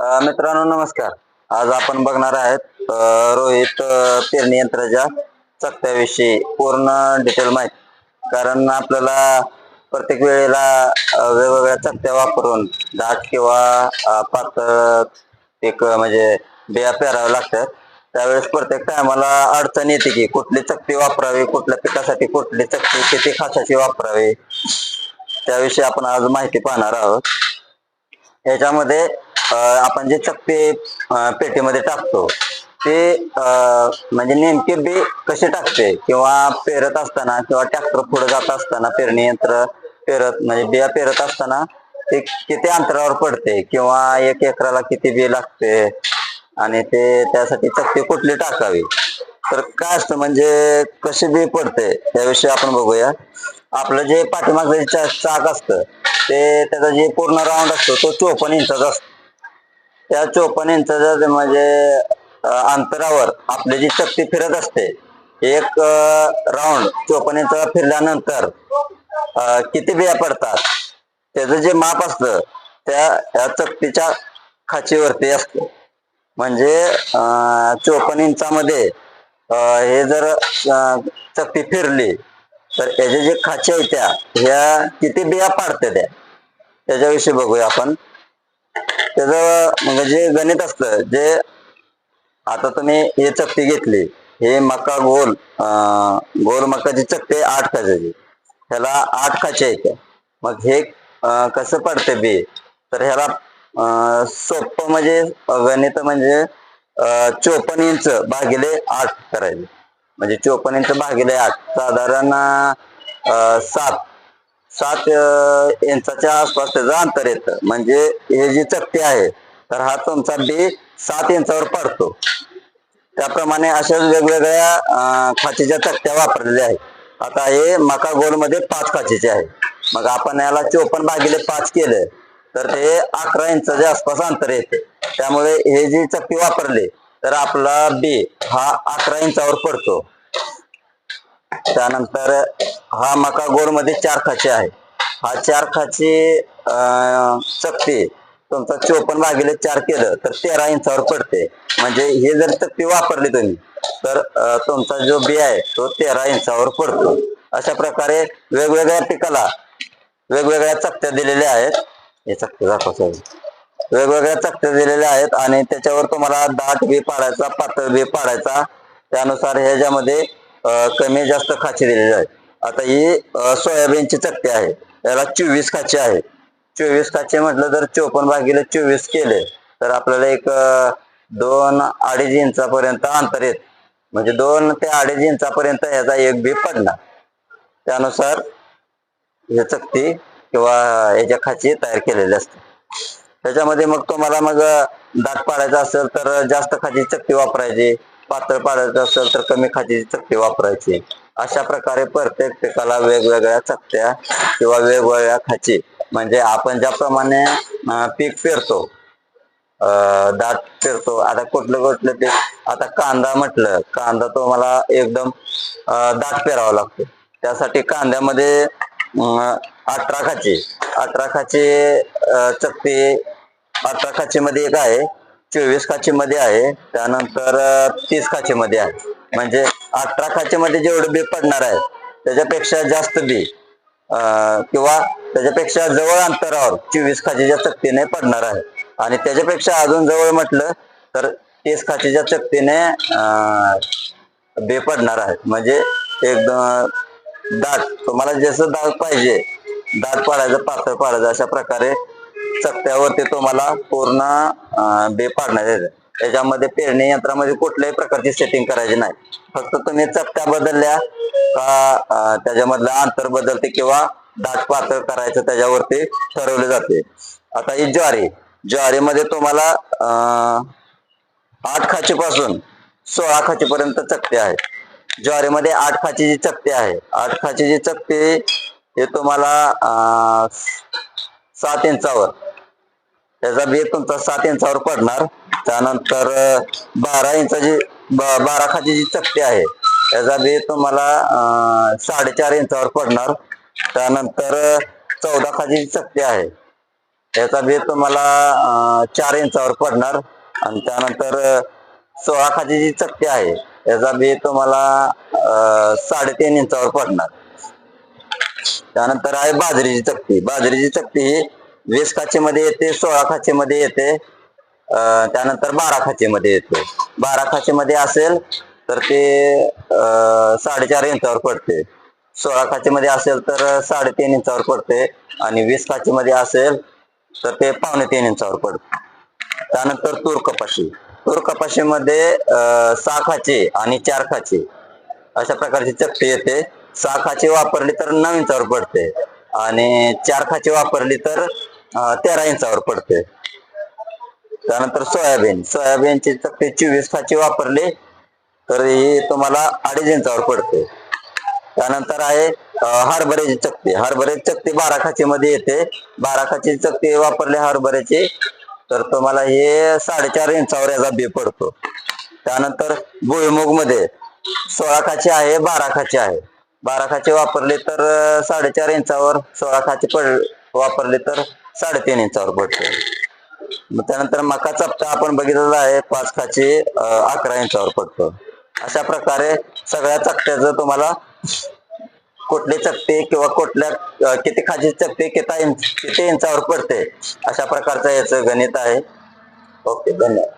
मित्रांनो नमस्कार. आज आपण बघणार आहेत रोहित पेरणी यंत्राच्या चकत्याविषयी पूर्ण डिटेल माहिती. कारण आपल्याला प्रत्येक वेळेला वेगवेगळ्या चकत्या वापरून दाट किंवा पातळ पीक म्हणजे बिया पेराव्या लागतात. त्यावेळेस प्रत्येक टायमाला अडचण येते की कुठली चकती वापरावी कुठल्या पिकासाठी कुठली चकती किती खाशाची वापरावी त्याविषयी आपण आज माहिती पाहणार आहोत. याच्यामध्ये आपण जे चकते पेटीमध्ये टाकतो ते म्हणजे नेमके बी कसे टाकते? किंवा पेरत असताना किंवा ट्रॅक्टर पुढे जात असताना पेरणी यंत्र पेरत म्हणजे बिया पेरत असताना ते किती अंतरावर पडते? किंवा एक एकराला किती बी लागते? आणि ते त्यासाठी चक्की कुठली टाकावी? तर काय असतं म्हणजे कशी बी पडते त्याविषयी आपण बघूया. आपलं जे पाठीमागचं चाक असतं ते त्याचा जे पूर्ण राऊंड असतो तो चोपन्न इंचाचा असतो. त्या चोपन्न इंचाच्या म्हणजे अंतरावर आपली जी चक्ती फिरत असते एक राऊंड चोपन्न इंचा फिरल्यानंतर किती बिया पडतात? त्याचं जे माप असतं त्या या चकतीच्या खाचीवरती असतं. म्हणजे चोपन्न इंचामध्ये हे जर चक्ती चकती फिरली तर याचे जे खाचे आहेत त्या ह्या किती बिया पाडते त्या? त्याच्याविषयी बघूया आपण. त्याचं म्हणजे जे गणित असतं जे आता तुम्ही हे चकती घेतली हे मका गोल गोल मकाची चकती आठ खाच्याची. ह्याला आठ खाचे आहेत. मग हे कसं पडते बी? तर ह्याला अं, सोपं म्हणजे गणित म्हणजे चोपन्न इंच भागिले आठ करायचे. म्हणजे चोपन्न इंच भागिले आठ. साधारण सात. सात इंचाच्या आसपास त्याचं अंतर येतं. म्हणजे हे जी चकती आहे तर हा तुमचा बी सात इंचावर पडतो. त्याप्रमाणे अशाच वेगवेगळ्या खाचीच्या चकत्या वापरलेल्या आहेत. आता हे मका गोलमध्ये पाच खाचीचे आहे मग आपण याला चोपन्न भागिले पाच केलं तर ते अकरा इंचाच्या आसपास अंतर येते. त्यामुळे हे जी चकती वापरली तर आपला बी हा अकरा इंचावर पडतो. त्यानंतर हा मका गोडमध्ये चार खाचे आहे. हा चार खाची चकते तुमचा चोपन्न भागीले चार केलं तर तेरा इंचावर पडते. म्हणजे हे जर चकती वापरली तुम्ही तर तुमचा जो बी आहे तो तेरा इंचावर पडतो. अशा प्रकारे वेगवेगळ्या पिकाला वेगवेगळ्या चकत्या दिलेल्या आहेत. हे चकते दाखवतो. वेगवेगळ्या चकत्या दिलेल्या आहेत आणि त्याच्यावर तुम्हाला दाट बी पाडायचा पातळ बी पाडायचा. त्यानुसार ह्याच्यामध्ये कमी जास्त खाचे दिलेली आहेत. आता ही सोयाबीनची चकती आहे. याला चोवीस खाचे आहे. चोवीस खाचे म्हटलं तर चोपन्न भागीला चोवीस केले. तर आपल्याला एक दोन अडीच इंचापर्यंत अंतर येत. म्हणजे दोन ते अडीच इंचापर्यंत ह्याचा एक बी पडणार. त्यानुसार हे चकती किंवा याच्या खाची तयार केलेली असते. त्याच्यामध्ये मग तुम्हाला मग दाट पाडायचा असेल तर जास्त खाची चकती वापरायची. पातळ पाडायचं असेल तर कमी खाची चकती वापरायची. अशा प्रकारे प्रत्येक पिकाला वेगवेगळ्या चकत्या किंवा वेगवेगळ्या खाची. म्हणजे आपण ज्याप्रमाणे पीक पेरतो दात पेरतो आता कुठलं कुठलं ते आता कांदा म्हटलं कांदा तो मला एकदम दात दाट पेरावा लागतो. त्यासाठी कांद्यामध्ये अठरा खाची. अठरा खाची अं, चकती अठरा खाचीमध्ये एक आहे चोवीस खाचीमध्ये आहे त्यानंतर तीस खाचीमध्ये आहे. म्हणजे अठरा खाचेमध्ये जेवढं बी पडणार आहे त्याच्यापेक्षा जास्त बी किंवा त्याच्यापेक्षा जवळ अंतरावर चोवीस खाचीच्या चकतीने पडणार आहे. आणि त्याच्यापेक्षा अजून जवळ म्हटलं तर तीस खाचीच्या चकतीने बे पडणार आहे. म्हणजे एक दाट तुम्हाला जसं दाट पाहिजे दाट पाडायचं पातळ पाडायचं अशा प्रकारे चकत्यावरती तुम्हाला पूर्ण बे पाडण्यात येतं. त्याच्यामध्ये पेरणी यंत्रामध्ये कुठल्याही प्रकारची सेटिंग करायची नाही. फक्त तुम्ही चपट्या बदलल्या का त्याच्यामधलं अंतर बदलते किंवा दाट पातळ करायचं त्याच्यावरती ठरवले जाते. आता ही ज्वारी ज्वारीमध्ये तुम्हाला अं, आठ खाची पासून सोळा खाची पर्यंत आहे. ज्वारीमध्ये आठ खाची जी चकती आहे आठ खाची जी चकती हे तुम्हाला सात इंचावर. त्याचा बी तुमचा सात इंचावर पडणार. त्यानंतर बारा इंचाची ब- बारा खाची जी आहे त्याचा बी तुम्हाला साडेचार इंचावर पडणार. त्यानंतर चौदा खाची जी आहे याचा बी तुम्हाला चार इंचावर पडणार. आणि त्यानंतर सोळा खाची जी आहे याचा बी तुम्हाला साडेतीन इंचावर पडणार. त्यानंतर आहे बाजरीची चपटी. बाजरीची चपटी ही वीस खाचीमध्ये येते सोळा खाचीमध्ये येते. त्यानंतर बारा खाचीमध्ये येते बारा खाचेमध्ये असेल तर ते साडेचार इंचावर पडते. सोळा खाचेमध्ये असेल तर साडेतीन इंचावर पडते आणि वीस खाचेमध्ये असेल तर ते पावणे तीन इंचावर पडते. त्यानंतर तूर कपाशी तूर कपाशीमध्ये सहा खाचे आणि चार खाचे अशा प्रकारची चकटी येते. सहा खाची वापरली तर नऊ इंचावर पडते आणि चार खाची वापरली तर तेरा इंचावर पडते. त्यानंतर सोयाबीन. सोयाबीनचे चकटी चोवीस खाची वापरली तर ही तुम्हाला अडीच इंचावर पडते. त्यानंतर आहे हरभऱ्याची चक्ती. हरभऱ्याची चकती बारा खाचीमध्ये येते. बारा खाची चक्ती वापरली हरभऱ्याची तर तुम्हाला हे साडेचार इंचावर याचा बी पडतो. त्यानंतर भुईमुगमध्ये सोळा खाची आहे बारा खाची आहे. बारा खाची वापरली तर साडेचार इंचावर सोळा खाची पड वापरली तर साडेतीन इंचावर पडते. मग त्यानंतर मका चपटा आपण बघितलेला आहे पाच खाची अकरा इंचावर पडतो. अशा प्रकारे सगळ्या चकट्याचं तुम्हाला कुठली चकते किंवा कुठल्या किती खाची चकते किती इंच किती इंचावर पडते अशा प्रकारचं याचं गणित आहे. ओके धन्यवाद.